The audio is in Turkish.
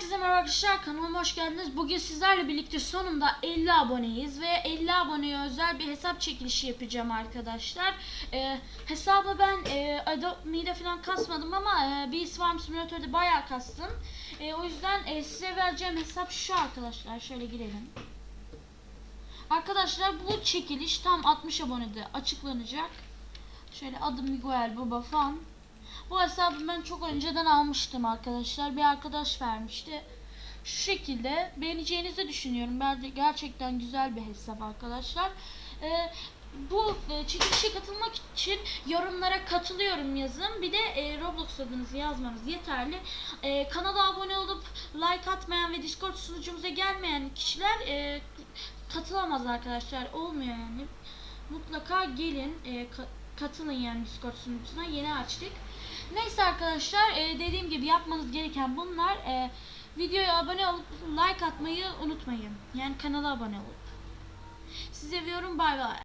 Herkese merhaba arkadaşlar kanalıma hoş geldiniz. Bugün sizlerle birlikte sonunda 50 aboneyiz ve 50 aboneye özel bir hesap çekilişi yapacağım arkadaşlar. Ee, hesabı ben e, Adobe Me'de falan kasmadım ama e, Bee Swarm Simulator'da bayağı kastım. E, o yüzden e, size vereceğim hesap şu arkadaşlar. Şöyle girelim. Arkadaşlar bu çekiliş tam 60 abonede açıklanacak. Şöyle adım Miguel Baba Fan. Bu hesabı ben çok önceden almıştım arkadaşlar. Bir arkadaş vermişti. Şu şekilde beğeneceğinizi düşünüyorum. Bence gerçekten güzel bir hesap arkadaşlar. Ee, bu e, çekilişe katılmak için yorumlara katılıyorum yazın. Bir de e, Roblox adınızı yazmanız yeterli. E, kanala abone olup like atmayan ve Discord sunucumuza gelmeyen kişiler e, katılamaz arkadaşlar. Olmuyor yani. Mutlaka gelin. e, katılın yani Discord sunucusuna. Yeni açtık. Neyse arkadaşlar e, dediğim gibi yapmanız gereken bunlar. E, videoya abone olup like atmayı unutmayın. Yani kanala abone olup. Sizi seviyorum bay bay.